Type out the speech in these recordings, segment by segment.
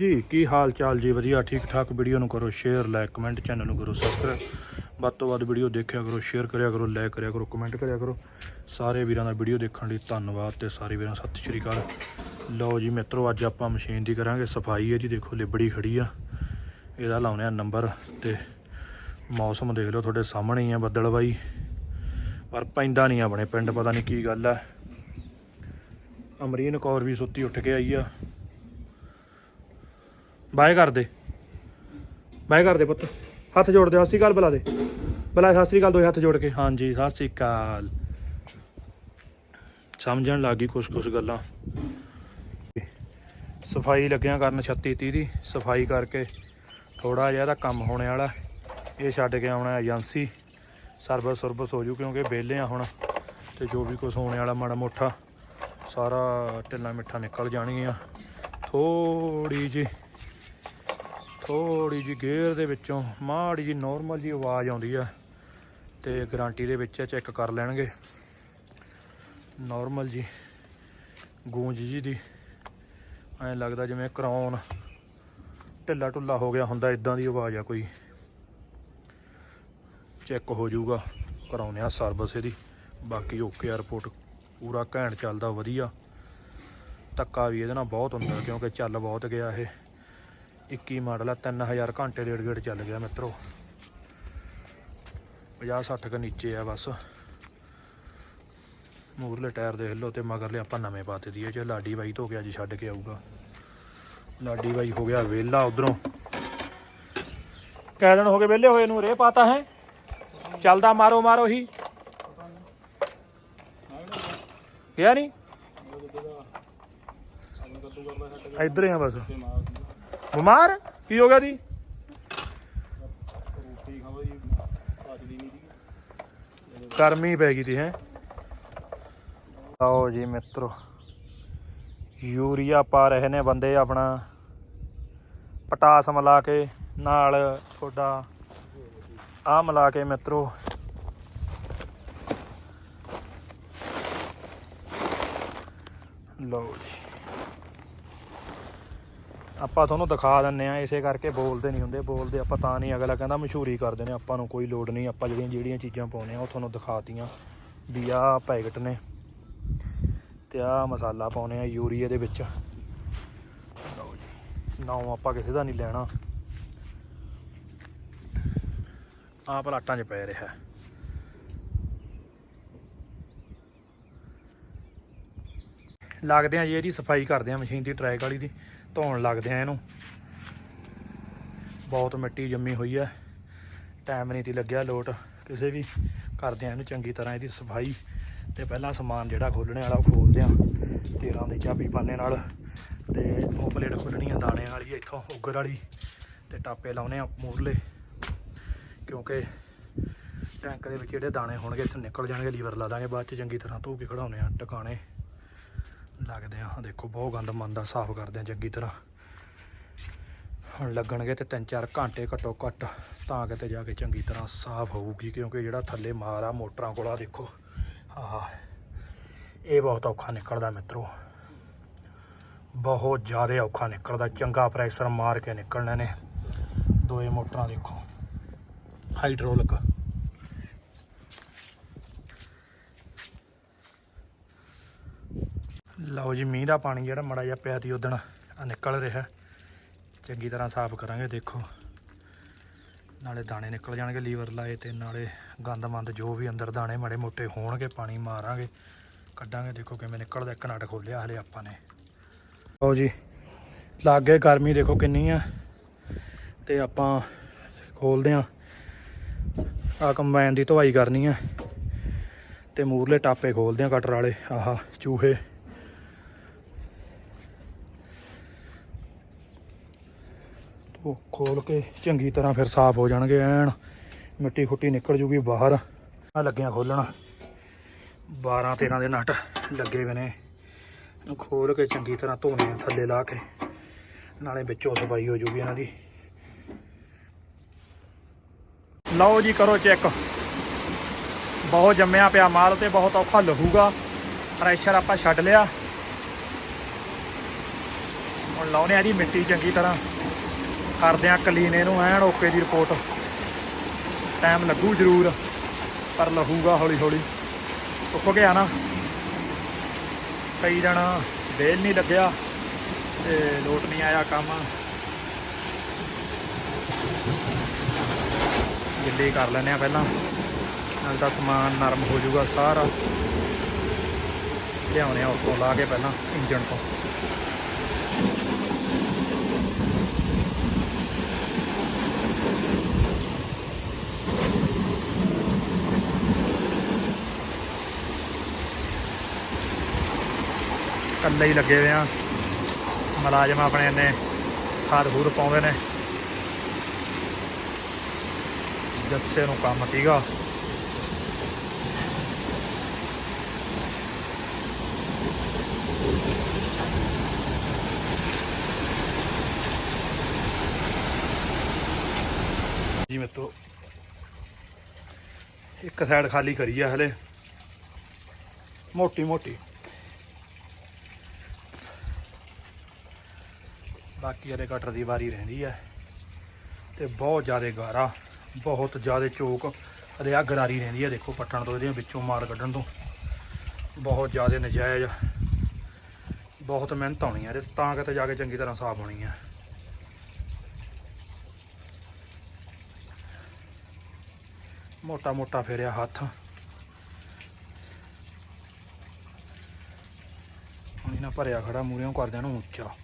ਜੀ, ਕੀ ਹਾਲ ਚਾਲ ਜੀ? ਵਧੀਆ ਠੀਕ ਠਾਕ ਵੀਡੀਓ ਨੂੰ ਕਰੋ ਸ਼ੇਅਰ ਲਾਈਕ ਕਮੈਂਟ ਚੈਨਲ ਨੂੰ ਕਰੋ ਸਬਸਕ੍ਰਾਈਬ ਵੱਧ ਤੋਂ ਵੱਧ ਵੀਡੀਓ ਦੇਖਿਆ ਕਰੋ ਸ਼ੇਅਰ ਕਰਿਆ ਕਰੋ ਲਾਈਕ ਕਰਿਆ ਕਰੋ ਕਮੈਂਟ ਕਰਿਆ ਕਰੋ। ਸਾਰੇ ਵੀਰਾਂ ਦਾ ਵੀਡੀਓ ਦੇਖਣ ਲਈ ਧੰਨਵਾਦ ਤੇ ਸਾਰੇ ਵੀਰਾਂ ਸਤਿ ਸ਼੍ਰੀ ਅਕਾਲ। ਲਓ ਜੀ ਮਿੱਤਰੋ, ਅੱਜ ਆਪਾਂ ਮਸ਼ੀਨ ਦੀ ਕਰਾਂਗੇ, ਸਫ਼ਾਈ ਹੈ ਜੀ, ਦੇਖੋ ਲਿਬੜੀ ਖੜੀ ਆ। ਇਹਦਾ ਲਾਉਣੇ ਆ ਨੰਬਰ ਤੇ ਮੌਸਮ ਦੇਖ ਲਓ, ਤੁਹਾਡੇ ਸਾਹਮਣੇ ਹੀ ਆ ਬੱਦਲ ਬਾਈ। ਪਰ ਪੈਂਦਾ ਨਹੀਂ ਆਪਣੇ ਪਿੰਡ, ਪਤਾ ਨਹੀਂ ਕੀ ਗੱਲ ਆ। ਅਮਰੀਨ ਕੌਰ ਵੀ ਸੁੱਤੀ ਉੱਠ ਕੇ ਆਈ ਆ। ਬਾਏ ਕਰ ਦੇ। ਬਾਏ ਕਰ ਦੇ ਪੁੱਤ। ਹੱਥ ਜੋੜ ਦੇ, ਸਤਿ ਸ਼੍ਰੀ ਅਕਾਲ ਬੁਲਾ ਦੇ। ਬੁਲਾ ਸਤਿ ਸ਼੍ਰੀ ਅਕਾਲ ਦੋਏ ਹੱਥ ਜੋੜ ਕੇ। ਹਾਂਜੀ, ਸਤਿ ਸ਼੍ਰੀ ਅਕਾਲ। ਸਮਝਣ ਲੱਗੀ ਕੁਛ ਕੁਛ ਗੱਲਾਂ। ਸਫ਼ਾਈ ਲੱਗਿਆ ਕਰਨ 36 30 ਦੀ। ਸਫ਼ਾਈ ਕਰਕੇ ਥੋੜਾ ਜਿਹਾ ਇਹਦਾ ਕੰਮ ਹੋਣੇ ਵਾਲਾ। ਇਹ ਛੱਡ ਕੇ ਆਉਣਾ ਏਜੰਸੀ। ਸਰਵਿਸ ਸਰਵਿਸ ਹੋ ਜੂ ਕਿਉਂਕਿ ਵਿਹਲੇ ਆ ਹੁਣ। ਤੇ ਜੋ ਵੀ ਕੁਝ ਹੋਣੇ ਵਾਲਾ ਮਾੜਾ ਮੋਟਾ, ਸਾਰਾ ਢਿੱਲਾ ਮਿੱਠਾ ਨਿਕਲ ਜਾਣਗੀਆਂ। ਥੋੜੀ ਜੀ ਥੋੜੀ ਜੀ ਗੇਅਰ ਦੇ ਵਿੱਚੋਂ ਮਾੜੀ ਜੀ ਨਾਰਮਲ ਜੀ ਆਵਾਜ਼ ਆਉਂਦੀ ਆ ਤੇ ਗਾਰੰਟੀ ਦੇ ਵਿੱਚ ਚੈੱਕ ਕਰ ਲੈਣਗੇ। ਨਾਰਮਲ ਜੀ ਗੂੰਜ ਜੀ ਦੀ। ਐਂ ਲੱਗਦਾ ਜਿਵੇਂ ਕਰਾਉਣ ਢਿੱਲਾ ਢੁੱਲਾ ਹੋ ਗਿਆ ਹੁੰਦਾ ਇਦਾਂ ਦੀ ਆਵਾਜ਼ ਆ ਕੋਈ। ਚੈੱਕ ਹੋ ਜਾਊਗਾ ਕਰਾਉਨੇ ਆ ਸਰਵਿਸ ਇਹਦੀ। ਬਾਕੀ ਓਕੇ ਆ ਰਿਪੋਰਟ ਪੂਰਾ ਘੈਂਟ ਚੱਲਦਾ, ਵਧੀਆ। ਧੱਕਾ ਵੀ ਇਹਦੇ ਨਾਲ ਬਹੁਤ ਹੁੰਦਾ ਕਿਉਂਕਿ ਚੱਲ ਬਹੁਤ ਗਿਆ ਇਹ। 21 ਮਾਡਲ ਆ 3000 ਘੰਟੇ ਡੇਢ ਗੇੜ ਚੱਲ ਗਿਆ ਮਿੱਤਰੋ। 50 60 ਕ ਨੀਚੇ ਆ ਬਸ। ਮੂਰਲੇ ਟਾਇਰ ਦੇਖ ਲਓ ਤੇ ਮਗਰਲੇ ਆਪਾਂ ਨਵੇਂ ਪਾਤੇ ਦੀ ਇਹ ਲਾਡੀ ਬਾਈ ਧੋ ਕੇ ਅੱਜ ਛੱਡ ਕੇ ਆਊਗਾ। ਲਾਡੀ ਬਾਈ ਹੋ ਗਿਆ ਵਿਹਲਾ ਉਧਰੋਂ। ਕੈ ਦਿਨ ਹੋ ਗਏ ਵਿਹਲੇ ਹੋਏ ਨੂੰ ਰੇ ਪਾਤਾ ਹੈ। ਚੱਲਦਾ ਮਾਰੋ ਮਾਰੋ ਹੀ। ਗਿਆ ਨਹੀਂ ਇੱਧਰ ਆ ਬਸ। ਬਿਮਾਰ? ਕੀ ਹੋ ਗਿਆ ਜੀ? ਗਰਮੀ ਪੈ ਗਈ ਤੀ, ਹੈ। ਆਓ ਜੀ ਮਿੱਤਰੋ, ਯੂਰੀਆ ਪਾ ਰਹੇ ਨੇ ਬੰਦੇ ਆਪਣਾ। ਪਟਾਸ ਮਿਲਾ ਕੇ ਨਾਲ ਤੁਹਾਡਾ ਆ ਮਿਲਾ ਕੇ ਮਿੱਤਰੋ। ਲਓ ਜੀ। ਆਪਾਂ ਤੁਹਾਨੂੰ ਦਿਖਾ ਦਿੰਨੇ ਆ ਇਸੇ ਕਰਕੇ ਬੋਲਦੇ ਨਹੀਂ ਹੁੰਦੇ। ਬੋਲਦੇ ਆਪਾਂ ਤਾਂ ਨਹੀਂ। ਅਗਲਾ ਕਹਿੰਦਾ ਮਸ਼ਹੂਰੀ ਕਰਦੇ ਨੇ ਆਪਾਂ ਨੂੰ ਕੋਈ ਲੋੜ ਨਹੀਂ। ਆਪਾਂ ਜਿਹੜੀਆਂ ਜਿਹੜੀਆਂ ਚੀਜ਼ਾਂ ਪਾਉਨੇ ਆ ਉਹ ਤੁਹਾਨੂੰ ਦਿਖਾਤੀਆਂ। ਵੀ ਆਹ ਪੈਕਟ ਨੇ ਤੇ ਆਹ ਮਸਾਲਾ ਪਾਉਨੇ ਆ ਯੂਰੀਏ ਦੇ ਵਿੱਚ। ਲਓ ਜੀ। ਨਾਮ ਆਪਾਂ ਕਿਸੇ ਦਾ ਨਹੀਂ ਲੈਣਾ। ਆਹ ਪਲਾਟਾਂ 'ਚ ਪੈ ਰਿਹਾ। ਲੱਗਦੇ ਆ ਜੀ, ਇਹਦੀ ਸਫ਼ਾਈ ਕਰਦੇ ਆ ਮਸ਼ੀਨ ਦੀ, ਟਰੈਕ ਵਾਲੀ ਦੀ। ਧੋਣ ਲੱਗਦੇ ਆ ਇਹਨੂੰ। ਬਹੁਤ ਮਿੱਟੀ ਜੰਮੀ ਹੋਈ ਹੈ ਟਾਈਮ ਨਹੀਂ ਤੀ ਲੱਗਿਆ, ਲੋਟ ਕਿਸੇ ਵੀ ਕਰਦੇ ਆ ਇਹਨੂੰ ਚੰਗੀ ਤਰ੍ਹਾਂ ਇਹਦੀ ਸਫ਼ਾਈ। ਤੇ ਪਹਿਲਾਂ ਸਮਾਨ ਜਿਹੜਾ ਖੋਲਣੇ ਵਾਲਾ ਉਹ ਖੋਲਦੇ ਆ। 13 ਦੇ ਚਾਬੀ ਪਾਣੇ ਨਾਲ। ਤੇ ਉਹ ਪਲੇਟ ਖੋਲਣੀ ਆ, ਦਾਣੇ ਵਾਲੀ ਇੱਥੋਂ ਉਗਰ ਵਾਲੀ। ਤੇ ਟਾਪੇ ਲਾਉਨੇ ਆ ਮੂਰਲੇ। ਕਿਉਂਕਿ ਟੈਂਕ ਦੇ ਵਿੱਚ ਜਿਹੜੇ ਦਾਣੇ ਹੋਣਗੇ, ਇੱਥੋਂ ਨਿਕਲ ਜਾਣਗੇ, ਲੀਵਰ ਲਾ ਦਾਂਗੇ, ਬਾਅਦ ਚ ਚੰਗੀ ਤਰ੍ਹਾਂ ਧੋ ਕੇ ਖੜਾਉਨੇ ਆ, ਟਿਕਾਣੇ। ਲੱਗਦੇ ਆ। ਦੇਖੋ, ਬਹੁਤ ਗੰਦ ਮੰਦਾ ਸਾਫ਼ ਕਰਦੇ ਆ ਚੰਗੀ ਤਰ੍ਹਾਂ। ਹੁਣ ਲੱਗਣਗੇ ਤੇ 3-4 ਘੰਟੇ ਘੱਟੋ ਘੱਟ, ਤਾਂ ਕਿਤੇ ਜਾ ਕੇ ਚੰਗੀ ਤਰ੍ਹਾਂ ਸਾਫ਼ ਹੋਊਗੀ, ਕਿਉਂਕਿ ਜਿਹੜਾ ਥੱਲੇ ਮਾਰ ਆ, ਮੋਟਰਾਂ ਕੋਲ ਆ, ਦੇਖੋ। ਆਹ, ਇਹ ਬਹੁਤ ਔਖਾ ਨਿਕਲਦਾ ਮਿੱਤਰੋ। ਬਹੁਤ ਜ਼ਿਆਦਾ ਔਖਾ ਨਿਕਲਦਾ, ਚੰਗਾ ਪ੍ਰੈਸ਼ਰ ਮਾਰ ਕੇ ਨਿਕਲਣੇ ਨੇ। ਦੋਏ ਮੋਟਰਾਂ ਦੇਖੋ ਹਾਈਡ੍ਰੋਲਿਕ ਲਓ ਜੀ, ਮੀਂਹ ਦਾ ਪਾਣੀ ਜਿਹੜਾ ਮੜਾ ਜਿਹਾ ਪਿਆ ਸੀ ਉਦਣ ਆ ਨਿਕਲ ਰਿਹਾ। ਚੰਗੀ ਤਰ੍ਹਾਂ ਸਾਫ਼ ਕਰਾਂਗੇ, ਦੇਖੋ। ਨਾਲੇ ਦਾਣੇ ਨਿਕਲ ਜਾਣਗੇ, ਲੀਵਰ ਲਾਏ ਤੇ ਨਾਲੇ ਗੰਦ ਮੰਦ ਜੋ ਵੀ ਅੰਦਰ ਦਾਣੇ ਮੜੇ ਮੋਟੇ ਹੋਣਗੇ, ਪਾਣੀ ਮਾਰਾਂਗੇ। ਕੱਢਾਂਗੇ, ਦੇਖੋ ਕਿਵੇਂ ਨਿਕਲਦਾ, ਇੱਕ ਨਾਟ ਖੋਲਿਆ ਹਲੇ ਆਪਾਂ ਨੇ। ਲਓ ਜੀ, ਲੱਗ ਗਏ ਗਰਮੀ ਦੇਖੋ ਕਿੰਨੀ ਆ। ਤੇ ਆਪਾਂ ਖੋਲਦੇ ਆ ਆ ਕੰਬਾਈਨ ਦੀ ਧਵਾਈ ਕਰਨੀ ਆ। ਤੇ ਮੂਰਲੇ ਟਾਪੇ ਖੋਲਦੇ ਆ ਕਟਰ ਵਾਲੇ, ਆਹਾ ਚੂਹੇ। ਉਹ ਖੋਲ ਕੇ ਚੰਗੀ ਤਰ੍ਹਾਂ ਫਿਰ ਸਾਫ਼ ਹੋ ਜਾਣਗੇ, ਐਨ ਮਿੱਟੀ ਖੁੱਟੀ ਨਿਕਲ ਜੂਗੀ ਬਾਹਰ। ਆ ਲੱਗਿਆ ਖੋਲਣ। 12 13 ਦੇ ਨਟ ਲੱਗੇ ਹੋਏ ਨੇ। ਇਹਨੂੰ ਖੋਲ ਕੇ ਚੰਗੀ ਤਰ੍ਹਾਂ ਧੋਣੇ ਥੱਲੇ ਲਾ ਕੇ। ਨਾਲੇ ਵਿੱਚੋਂ ਸਫ਼ਾਈ ਹੋ ਜੂਗੀ ਇਹਨਾਂ ਦੀ। ਲਓ ਜੀ, ਕਰੋ ਚੈੱਕ। ਬਹੁਤ ਜੰਮਿਆ ਪਿਆ ਮਾਲ ਤੇ ਬਹੁਤ ਔਖਾ ਲਹੂਗਾ ਪ੍ਰੈਸ਼ਰ ਆਪਾਂ ਛੱਡ ਲਿਆ। ਹੁਣ ਲਾਉਨੇ ਆ ਜੀ ਮਿੱਟੀ ਚੰਗੀ ਤਰ੍ਹਾਂ। ਕਰਦੇ ਆ ਕਲੀਨ ਇਹਨੂੰ, ਐਨ ਓਕੇ ਦੀ ਰਿਪੋਰਟ ਟਾਈਮ ਲੱਗੂ ਜ਼ਰੂਰ, ਪਰ ਲਹੂਗਾ ਹੌਲੀ ਹੌਲੀ। ਸੁੱਕ ਗਿਆ ਨਾ। ਕਈ ਦਿਨ ਵੇਲ ਨਹੀਂ ਲੱਗਿਆ ਤੇ ਲੋਟ ਨਹੀਂ ਆਇਆ ਕੰਮ। ਗਿੱਲੇ ਕਰ ਲੈਨੇ ਆ ਪਹਿਲਾਂ। ਨਾਲ ਦਾ ਸਮਾਨ ਨਰਮ ਹੋ ਜਾਊਗਾ ਸਾਰਾ। ਲਿਆਉਣੇ ਆ ਉੱਥੋਂ, ਲਾ ਕੇ ਪਹਿਲਾਂ ਇੰਜਣ ਤੋਂ। ਕੱਲੇ ਹੀ ਲੱਗੇ ਹੋਏ ਆ। ਮੁਲਾਜ਼ਮ ਆਪਣੇ ਇੰਨੇ ਖਾਦ ਖੂਦ ਪਾਉਂਦੇ ਨੇ। ਜੱਸੇ ਨੂੰ ਕੰਮ ਸੀਗਾ। ਜੀ ਮਿੱਤਰੋ, ਇੱਕ ਸਾਈਡ ਖਾਲੀ ਕਰੀ ਆ ਹਲੇ। ਮੋਟੀ ਮੋਟੀ ਬਾਕੀ ਇਹਦੇ ਕਟਰ ਦੀ ਵਾਰੀ ਰਹਿੰਦੀ ਹੈ ਤੇ ਬਹੁਤ ਜ਼ਿਆਦਾ ਗਾਰਾ, ਬਹੁਤ ਜ਼ਿਆਦਾ ਚੋਕ। ਅਤੇ ਆ ਗਰਾਰੀ ਰਹਿੰਦੀ ਹੈ ਦੇਖੋ ਪੱਟਣ ਤੋਂ, ਇਹਦੇ ਵਿੱਚੋਂ ਮਾਰ ਕੱਢਣ ਤੋਂ। ਬਹੁਤ ਜ਼ਿਆਦਾ ਨਜਾਇਜ਼, ਬਹੁਤ ਮਿਹਨਤ ਆਉਣੀ ਹੈ ਤੇ, ਤਾਂ ਕਿਤੇ ਜਾ ਕੇ ਚੰਗੀ ਤਰ੍ਹਾਂ ਸਾਫ਼ ਹੋਣੀ ਹੈ ਮੋਟਾ ਮੋਟਾ ਫੇਰਿਆ ਹੱਥ। ਹੁਣ ਇਹਨਾਂ ਭਰਿਆ ਖੜਾ ਮੂਰਿਓਂ ਕਰਦਿਆਂ ਨੂੰ ਉੱਚਾ।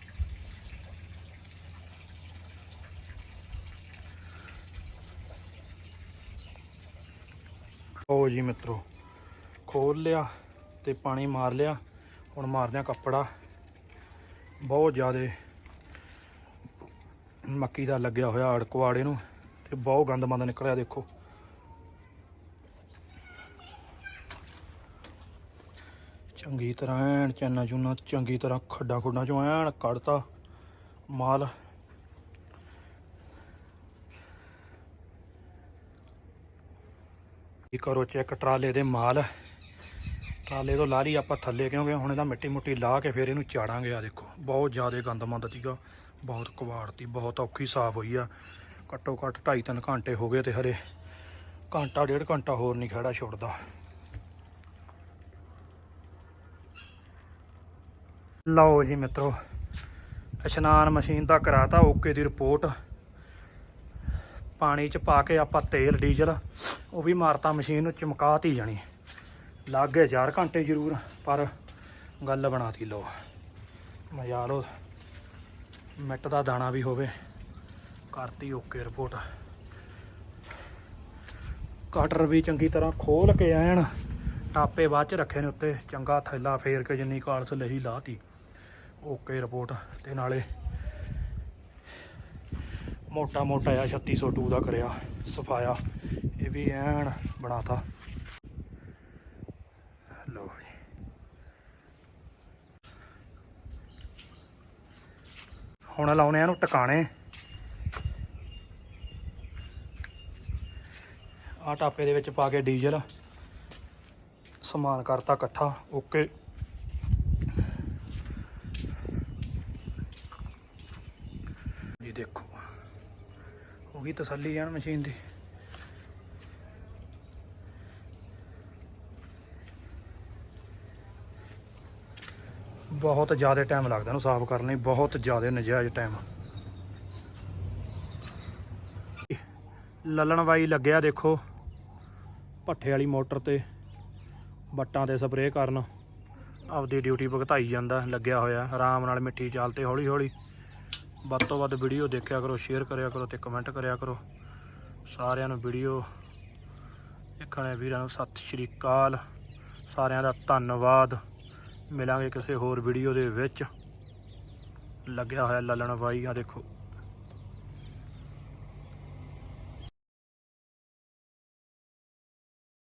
ਲਓ ਜੀ ਮਿੱਤਰੋ ਖੋਲ ਲਿਆ ਤੇ ਪਾਣੀ ਮਾਰ ਲਿਆ। ਹੁਣ ਮਾਰਦੇ ਆ ਕੱਪੜਾ। ਬਹੁਤ ਜ਼ਿਆਦੇ ਮੱਕੀ ਦਾ ਲੱਗਿਆ ਹੋਇਆ ਅੜਕਵਾੜੇ ਨੂੰ ਤੇ ਬਹੁਤ ਗੰਦ ਮੰਦ ਨਿਕਲਿਆ, ਦੇਖੋ। ਚੰਗੀ ਤਰ੍ਹਾਂ ਐਨ ਚੰਨਾ ਚੁੰਨਾ ਚੰਗੀ ਤਰ੍ਹਾਂ ਖੱਡਾ ਖੁੱਡਾਂ ਚੋਂ ਐਨ ਕੱਢਤਾ। ਮਾਲ ਇਹ ਕਰੋ ਚੈੱਕ ਟਰਾਲੇ ਦੇ ਮਾਲ। ਟਰਾਲੇ ਤੋਂ ਲਾ ਲਈ ਆਪਾਂ ਥੱਲੇ, ਕਿਉਂਕਿ ਹੁਣ ਇਹਦਾ ਮਿੱਟੀ ਮੁੱਟੀ ਲਾ ਕੇ ਫਿਰ ਇਹਨੂੰ ਚਾੜਾਂਗੇ। ਆ ਦੇਖੋ, ਬਹੁਤ ਜ਼ਿਆਦਾ ਗੰਦ ਮੰਦ ਸੀਗਾ। ਬਹੁਤ ਕਬਾੜਤੀ ਬਹੁਤ ਔਖੀ ਸਾਫ਼ ਹੋਈ ਆ। ਘੱਟੋ ਘੱਟ 2.5 ਘੰਟੇ ਹੋ ਗਏ ਤੇ ਹਰੇ ਘੰਟਾ, ਡੇਢ ਘੰਟਾ ਹੋਰ ਨਹੀਂ ਖੜਾ ਛੁੱਟਦਾ। ਲਓ ਜੀ ਮਿੱਤਰੋ, ਇਸ਼ਨਾਨ ਮਸ਼ੀਨ ਦਾ ਕਰਾਤਾ, ਓਕੇ ਦੀ ਰਿਪੋਰਟ। ਪਾਣੀ ਚ ਪਾ ਕੇ ਆਪਾਂ ਤੇਲ, ਡੀਜ਼ਲ ਉਹ ਵੀ ਮਾਰਤਾ ਮਸ਼ੀਨ ਨੂੰ, ਚਮਕਾਤੀ ਜਾਣੀ। ਲੱਗ ਗਏ 4 ਘੰਟੇ ਜ਼ਰੂਰ, ਪਰ ਗੱਲ ਬਣਾਤੀ ਲੋ ਮਜ਼ਾ ਲੋ ਮਿੱਟ ਦਾ ਦਾਣਾ ਵੀ ਹੋਵੇ। ਕਰਤੀ ਓਕੇ ਰਿਪੋਰਟ। ਕਟਰ ਵੀ ਚੰਗੀ ਤਰ੍ਹਾਂ ਖੋਲ ਕੇ ਐਨ, ਟਾਪੇ ਬਾਅਦ ਚ ਰੱਖੇ ਨੇ ਉੱਤੇ। ਚੰਗਾ ਥੈਲਾ ਫੇਰ ਕੇ ਜਿੰਨੀ ਕਾਲਸ ਲਈ ਲਾਤੀ। Okay report. ਤੇ ਨਾਲੇ ਮੋਟਾ ਮੋਟਾ ਆ 3602 ਦਾ ਕਰਿਆ, ਸਫਾਇਆ। ਇਹ ਵੀ ਐਨ ਬਣਾਤਾ। ਲਓ ਜੀ ਹੁਣ ਲਾਉਣੇ ਆ ਇਹਨੂੰ ਟਿਕਾਣੇ। ਆ ਟਾਪੇ ਦੇ ਵਿੱਚ ਪਾ ਕੇ ਡੀਜ਼ਲ। ਸਮਾਨ ਕਰਤਾ ਇਕੱਠਾ, ਓਕੇ। ਜੀ ਦੇਖੋ, ਹੋ ਗਈ ਤਸੱਲੀ ਐਨ ਮਸ਼ੀਨ ਦੀ। ਬਹੁਤ ਜ਼ਿਆਦਾ ਟਾਈਮ ਲੱਗਦਾ ਇਹਨੂੰ ਸਾਫ਼ ਕਰਨ ਲਈ, ਬਹੁਤ ਜ਼ਿਆਦਾ ਨਜਾਇਜ਼ ਟਾਈਮ ਲੱਲਣ ਵਾਈ ਲੱਗਿਆ ਦੇਖੋ, ਭੱਠੇ ਵਾਲੀ ਮੋਟਰ ਤੇ, ਬੱਟਾਂ ਤੇ ਸਪਰੇਅ ਕਰਨ। ਆਪਦੀ ਡਿਊਟੀ ਭੁਗਤਾਈ ਜਾਂਦਾ, ਲੱਗਿਆ ਹੋਇਆ, ਆਰਾਮ ਨਾਲ ਮਿੱਠੀ ਚਾਲ ਤੇ ਹੌਲੀ ਹੌਲੀ ਵੱਧ ਤੋਂ ਵੱਧ ਵੀਡੀਓ ਦੇਖਿਆ ਕਰੋ ਸ਼ੇਅਰ ਕਰਿਆ ਕਰੋ ਤੇ ਕਮੈਂਟ ਕਰਿਆ ਕਰੋ। ਸਾਰਿਆਂ ਨੂੰ ਵੀਡੀਓ ਦੇਖਣ ਵਾਲੇ ਵੀਰਾਂ ਨੂੰ ਸਤਿ ਸ਼੍ਰੀ ਅਕਾਲ। ਸਾਰਿਆਂ ਦਾ ਧੰਨਵਾਦ। ਮਿਲਾਂਗੇ ਕਿਸੇ ਹੋਰ ਵੀਡੀਓ ਦੇ ਵਿੱਚ। ਲੱਗਿਆ ਹੋਇਆ ਲੱਲਣ ਬਾਈ ਆ ਦੇਖੋ।